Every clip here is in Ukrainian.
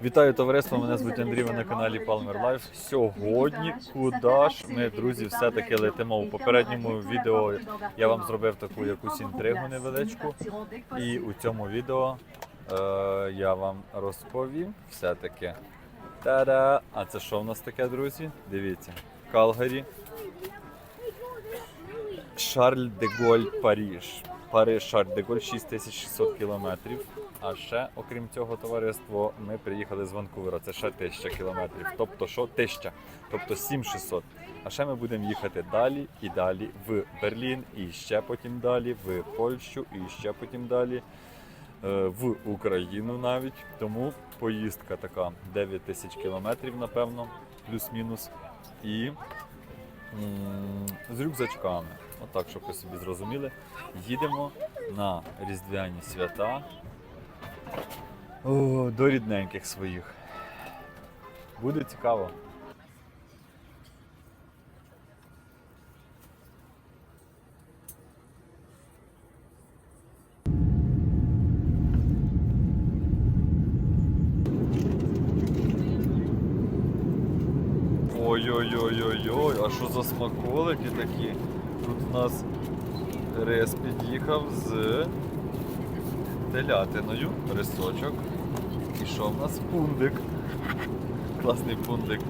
Вітаю товариство! Мене звуть Андрій, ви на каналі Palmer Life. Сьогодні куди ж ми, друзі, все-таки летимо у попередньому відео. Я вам зробив таку якусь інтригу невеличку. І у цьому відео е, я вам розповім все-таки. Та-да! А це що в нас таке, друзі? Дивіться. Калгарі. Шарль де Голь Паріж. Париж Шарль де Голь 6600 кілометрів. А ще, окрім цього, товариство, ми приїхали з Ванкувера. Це ще 1000 кілометрів. Тобто що 1000, тобто 7600. А ще ми будемо їхати далі і далі в Берлін, і ще потім далі в Польщу, і ще потім далі е, в Україну навіть. Тому поїздка така 9 тисяч кілометрів, напевно, плюс-мінус. І м, з рюкзачками. Отак, щоб ви собі зрозуміли. Їдемо на Різдвяні свята О, до рідненьких своїх. Буде цікаво. Ой-ой-ой-ой-ой, а що за смаколики такі? Тут у нас рис під'їхав з телятиною, рисочок. І що в нас? Пундик. Класний пундик.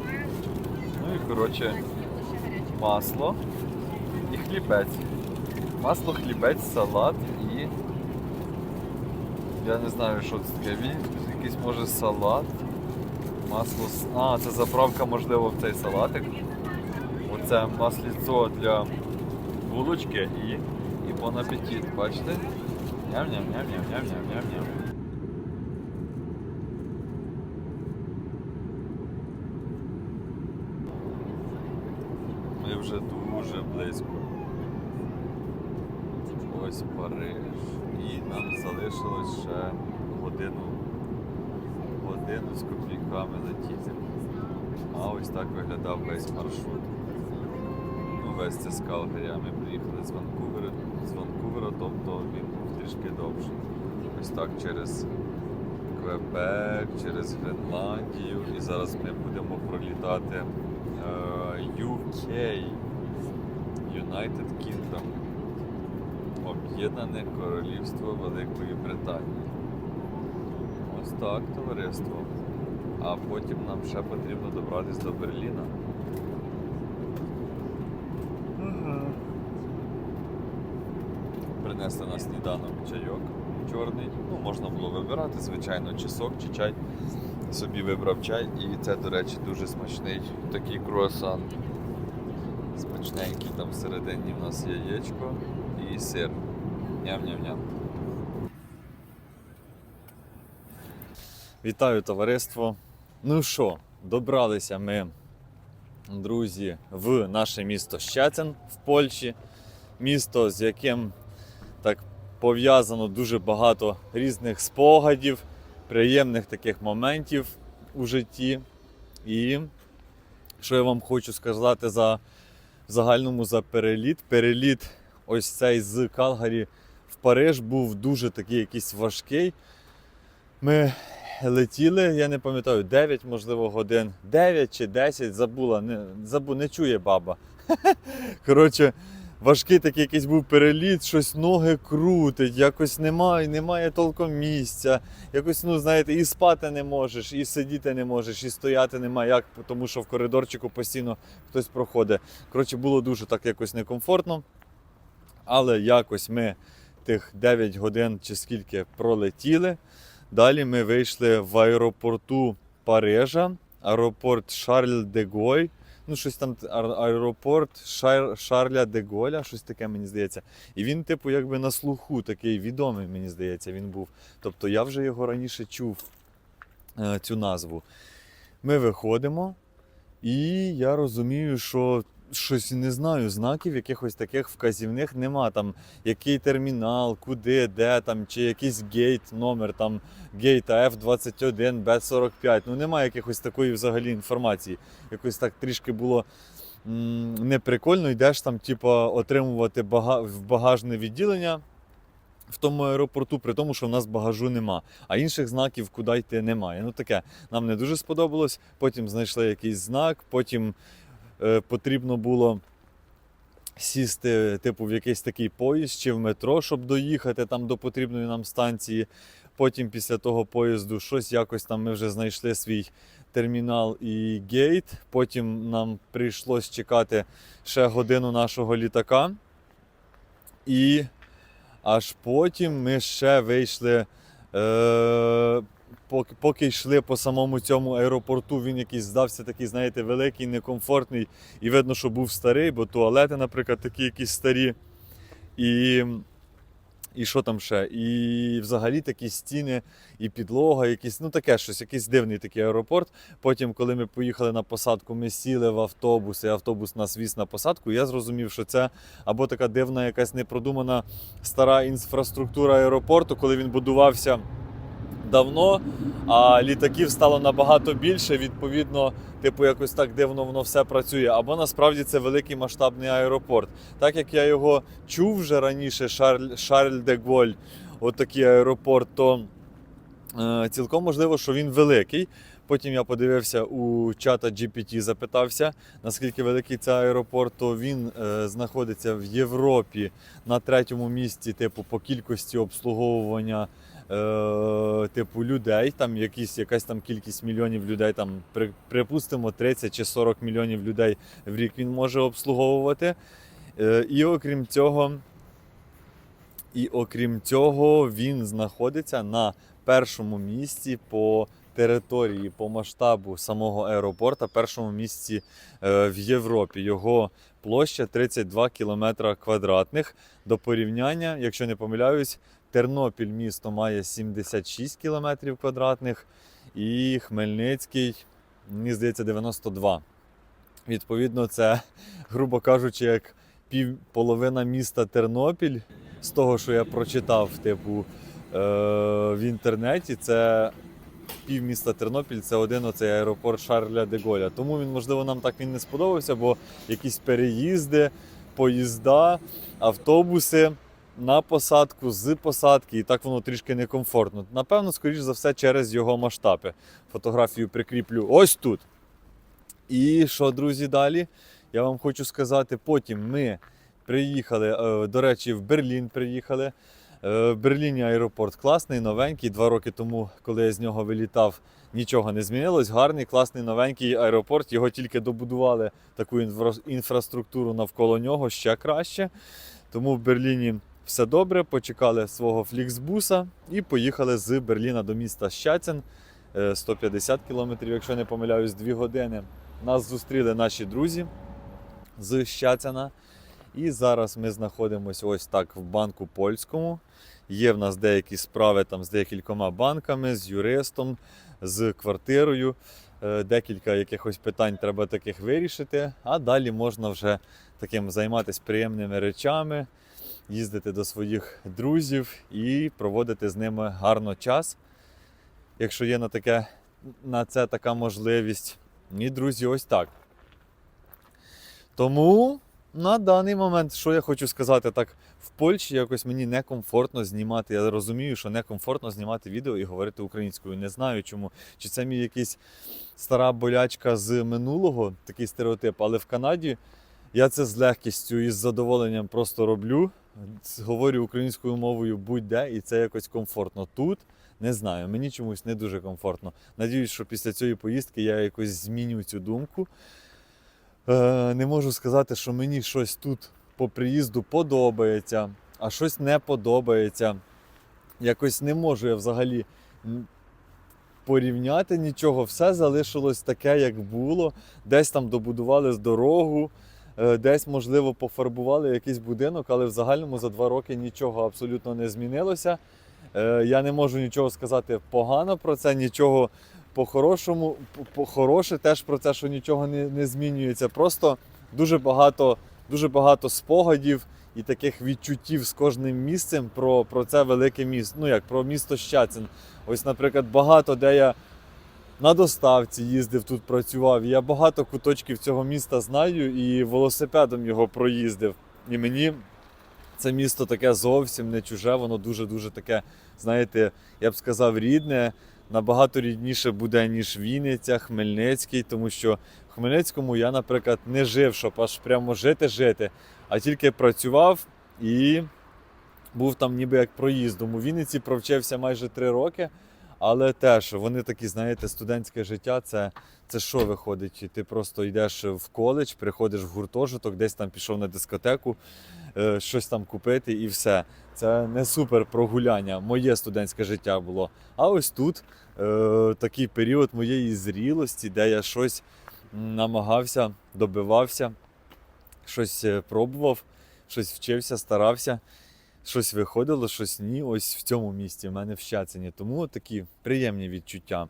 Ну і коротше масло і хлібець. Масло, хлібець, салат і. Я не знаю, що це таке. Він якийсь може салат. Масло. А, це заправка, можливо, в цей салатик. Оце масліцо для булочки і, і бон апетит, бачите? Ням-ням-ням-ням-ням-ням-ням-ням. Ми вже дуже близько. Ось Париж. І нам залишилось ще годину, годину з копійками летіти. А ось так виглядав весь маршрут. Це з Калгарі, ми приїхали з Ванкувера, з Ванкувера, тобто він був трішки довший. Ось так через Квебек, через Гренландію. І зараз ми будемо пролітати е, UK, United Kingdom, Об'єднане Королівство Великої Британії. Ось так, товариство. А потім нам ще потрібно добратися до Берліна. Принесли на сніданок чайок чорний. Ну, можна було вибирати, звичайно, чи сок, чи чай. Собі вибрав чай, і це, до речі, дуже смачний такий круасан. Смачненький, там всередині в нас яєчко і сир. Ням-ням-ням. Вітаю товариство. Ну що, добралися ми, друзі, в наше місто Щецин в Польщі. Місто, з яким так пов'язано дуже багато різних спогадів, приємних таких моментів у житті. І що я вам хочу сказати за в загальному за переліт. Переліт ось цей з Калгарі в Париж був дуже такий якийсь важкий. Ми летіли, я не пам'ятаю, 9, можливо, годин, 9 чи 10, забула, не, забу, не чує баба. Коротше, важкий такий якийсь був переліт, щось ноги крутить, якось немає, немає толком місця. Якось, ну, знаєте, і спати не можеш, і сидіти не можеш, і стояти немає, як, тому що в коридорчику постійно хтось проходить. Коротше, було дуже так якось некомфортно. Але якось ми тих 9 годин чи скільки пролетіли. Далі ми вийшли в аеропорту Парижа, аеропорт Шарль де Голь. Ну, щось там аеропорт Шар, Шарля де Голля, щось таке, мені здається. І він, типу, якби на слуху такий відомий, мені здається, він був. Тобто я вже його раніше чув е, цю назву. Ми виходимо, і я розумію, що щось не знаю, знаків якихось таких вказівних нема. Там який термінал, куди, де там, чи якийсь гейт, номер там гейта F21, B45. Ну немає якихось такої взагалі інформації. Якось так трішки було неприкольно. Йдеш там, типу, отримувати бага... в багажне відділення. в тому аеропорту, при тому, що в нас багажу нема, а інших знаків, куди йти, немає. Ну таке нам не дуже сподобалось. Потім знайшли якийсь знак, потім потрібно було сісти, типу, в якийсь такий поїзд чи в метро, щоб доїхати там до потрібної нам станції. Потім після того поїзду щось якось там ми вже знайшли свій термінал і гейт. Потім нам прийшлось чекати ще годину нашого літака. І аж потім ми ще вийшли. Е- поки, поки йшли по самому цьому аеропорту, він якийсь здався такий, знаєте, великий, некомфортний. І видно, що був старий, бо туалети, наприклад, такі якісь старі. І, і що там ще? І взагалі такі стіни, і підлога, якісь, ну таке щось, якийсь дивний такий аеропорт. Потім, коли ми поїхали на посадку, ми сіли в автобус, і автобус нас віз на посадку. Я зрозумів, що це або така дивна, якась непродумана стара інфраструктура аеропорту, коли він будувався давно, а літаків стало набагато більше. Відповідно, типу, якось так дивно воно все працює. Або насправді це великий масштабний аеропорт. Так як я його чув вже раніше, Шарль, Шарль де Голь, отакий аеропорт, то е, цілком можливо, що він великий. Потім я подивився у чата GPT, запитався, наскільки великий це аеропорт, то він е, знаходиться в Європі на третьому місці, типу, по кількості обслуговування е, типу людей, там якісь, якась там кількість мільйонів людей, там припустимо 30 чи 40 мільйонів людей в рік він може обслуговувати. Е, і окрім цього, і окрім цього, він знаходиться на першому місці по території, по масштабу самого аеропорта, першому місці е, в Європі. Його площа 32 км квадратних. До порівняння, якщо не помиляюсь, Тернопіль місто має 76 км квадратних і Хмельницький, мені здається, 92. Відповідно, це, грубо кажучи, як пів половина міста Тернопіль, з того, що я прочитав, типу, е, в інтернеті, це пів міста Тернопіль, це один оцей аеропорт Шарля де Голля. Тому він, можливо, нам так він не сподобався, бо якісь переїзди, поїзда, автобуси на посадку, з посадки, і так воно трішки некомфортно. Напевно, скоріш за все, через його масштаби. Фотографію прикріплю ось тут. І що, друзі, далі? Я вам хочу сказати, потім ми приїхали, е, до речі, в Берлін приїхали. Е, В Берліні аеропорт класний, новенький. Два роки тому, коли я з нього вилітав, нічого не змінилось. Гарний, класний, новенький аеропорт. Його тільки добудували таку інфра- інфраструктуру навколо нього ще краще. Тому в Берліні все добре. Почекали свого фліксбуса і поїхали з Берліна до міста Щацин. Е, 150 кілометрів, якщо не помиляюсь, 2 години. Нас зустріли наші друзі з Щацина. І зараз ми знаходимося ось так в банку польському. Є в нас деякі справи там з декількома банками, з юристом, з квартирою. Е, Декілька якихось питань треба таких вирішити. А далі можна вже таким займатися приємними речами, їздити до своїх друзів і проводити з ними гарно час, якщо є на, таке, на це така можливість. І, друзі, ось так. Тому на даний момент, що я хочу сказати, так в Польщі якось мені некомфортно знімати. Я розумію, що некомфортно знімати відео і говорити українською. Не знаю чому. Чи це мій якийсь стара болячка з минулого, такий стереотип, але в Канаді я це з легкістю і з задоволенням просто роблю. Говорю українською мовою будь-де, і це якось комфортно. Тут не знаю, мені чомусь не дуже комфортно. Надіюсь, що після цієї поїздки я якось зміню цю думку. Е, не можу сказати, що мені щось тут по приїзду подобається, а щось не подобається. Якось не можу я взагалі порівняти нічого. Все залишилось таке, як було. Десь там добудували дорогу, десь, можливо, пофарбували якийсь будинок, але в загальному за два роки нічого абсолютно не змінилося. Е, Я не можу нічого сказати погано про це, нічого по-хорошому, по-хороше теж про це, що нічого не, не змінюється. Просто дуже багато, дуже багато спогадів і таких відчуттів з кожним місцем про, про це велике місто. Ну як про місто Щацин. Ось, наприклад, багато де я на доставці їздив, тут працював. Я багато куточків цього міста знаю і велосипедом його проїздив. І мені Це місто таке зовсім не чуже, воно дуже-дуже таке, знаєте, я б сказав, рідне. Набагато рідніше буде, ніж Вінниця, Хмельницький, тому що в Хмельницькому я, наприклад, не жив, щоб аж прямо жити-жити, а тільки працював і був там ніби як проїздом. У Вінниці провчився майже три роки, але теж вони такі, знаєте, студентське життя це, це що виходить? Ти просто йдеш в коледж, приходиш в гуртожиток, десь там пішов на дискотеку, е, щось там купити і все. Це не супер прогуляння. Моє студентське життя було. А ось тут е, такий період моєї зрілості, де я щось намагався, добивався, щось е, пробував, щось вчився, старався, щось виходило, щось ні. Ось в цьому місті, в мене в Щацині. Тому такі приємні відчуття.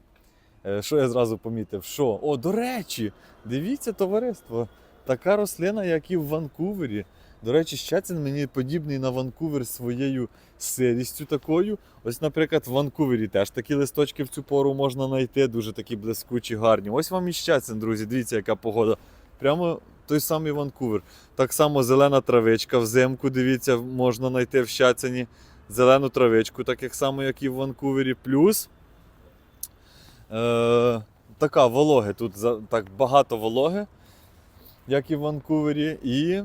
Е, Що я зразу помітив? Що? О, до речі, дивіться, товариство, така рослина, як і в Ванкувері. До речі, Щецин мені подібний на Ванкувер своєю сирістю такою. Ось, наприклад, в Ванкувері теж такі листочки в цю пору можна знайти, дуже такі блискучі, гарні. Ось вам і Щецин, друзі, дивіться, яка погода. Прямо той самий Ванкувер. Так само зелена травичка взимку, дивіться, можна знайти в Щецині. Зелену травичку, так як само, як і в Ванкувері. Плюс е, така вологи. Тут так багато вологи, як і в Ванкувері. І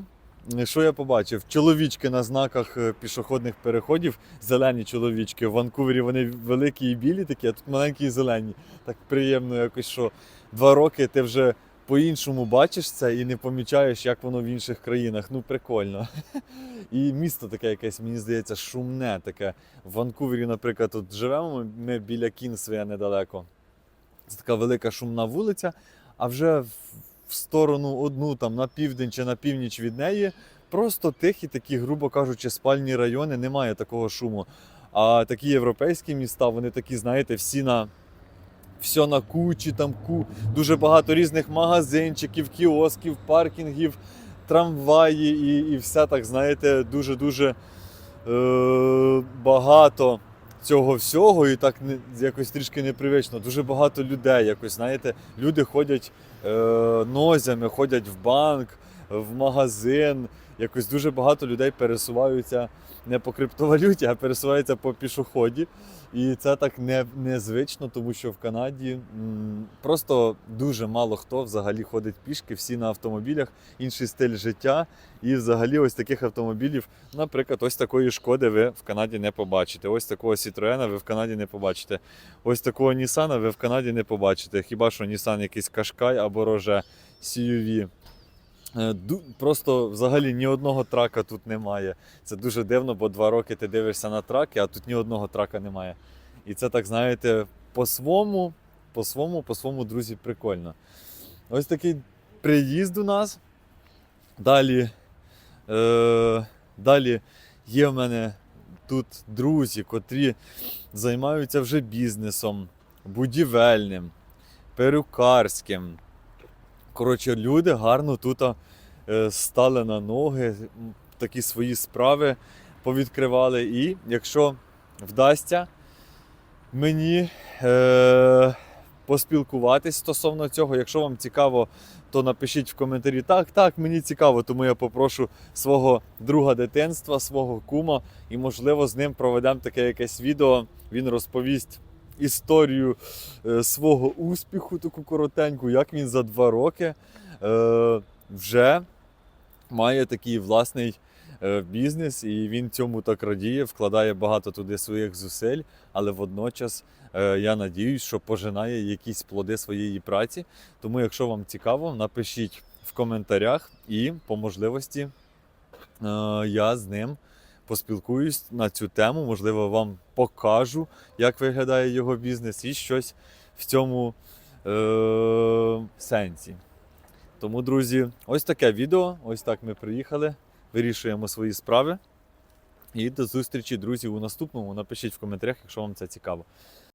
е, що я побачив? Чоловічки на знаках е, пішохідних переходів, зелені чоловічки. В Ванкувері вони великі і білі такі, а тут маленькі і зелені. Так приємно якось, що два роки ти вже по-іншому бачиш це і не помічаєш, як воно в інших країнах. Ну, прикольно. І місто таке якесь, мені здається, шумне таке. В Ванкувері, наприклад, тут живемо ми біля Кінсвея недалеко. Це така велика шумна вулиця, а вже в сторону одну, там на південь чи на північ від неї, просто тихі, такі, грубо кажучи, спальні райони, немає такого шуму. А такі європейські міста, вони такі, знаєте, всі на. Все на кучі, там ку, дуже багато різних магазинчиків, кіосків, паркінгів, трамваї і, і все так, знаєте, дуже-дуже е, багато цього всього, і так не, якось трішки непривично. Дуже багато людей, якось, знаєте, люди ходять е, нозями, ходять в банк, в магазин. Якось дуже багато людей пересуваються не по криптовалюті, а пересуваються по пішоході. І це так не, незвично, тому що в Канаді м, просто дуже мало хто взагалі ходить пішки, всі на автомобілях, інший стиль життя. І взагалі ось таких автомобілів, наприклад, ось такої шкоди ви в Канаді не побачите. Ось такого Citroena ви в Канаді не побачите. Ось такого Nissan ви в Канаді не побачите. Хіба що Nissan якийсь Qashqai або Rogue CUV. Е, Просто взагалі ні одного трака тут немає. Це дуже дивно, бо два роки ти дивишся на траки, а тут ні одного трака немає. І це так, знаєте, по-своєму, по-своєму, по-своєму, друзі, прикольно. Ось такий приїзд у нас. Далі, е, далі є в мене тут друзі, котрі займаються вже бізнесом, будівельним, перукарським. Коротше, люди гарно тут е, стали на ноги, такі свої справи повідкривали. І якщо вдасться мені е, поспілкуватись стосовно цього, якщо вам цікаво, то напишіть в коментарі. Так, так, мені цікаво, тому я попрошу свого друга дитинства, свого кума, і, можливо, з ним проведемо таке якесь відео. Він розповість історію е, свого успіху, таку коротеньку, як він за два роки е, вже має такий власний е, бізнес, і він цьому так радіє, вкладає багато туди своїх зусиль, але водночас я надіюсь, що пожинає якісь плоди своєї праці. Тому, якщо вам цікаво, напишіть в коментарях і по можливості я з ним поспілкуюсь на цю тему. Можливо, вам покажу, як виглядає його бізнес, і щось в цьому е- сенсі. Тому, друзі, ось таке відео. Ось так ми приїхали, вирішуємо свої справи. І до зустрічі, друзі, у наступному. Напишіть в коментарях, якщо вам це цікаво.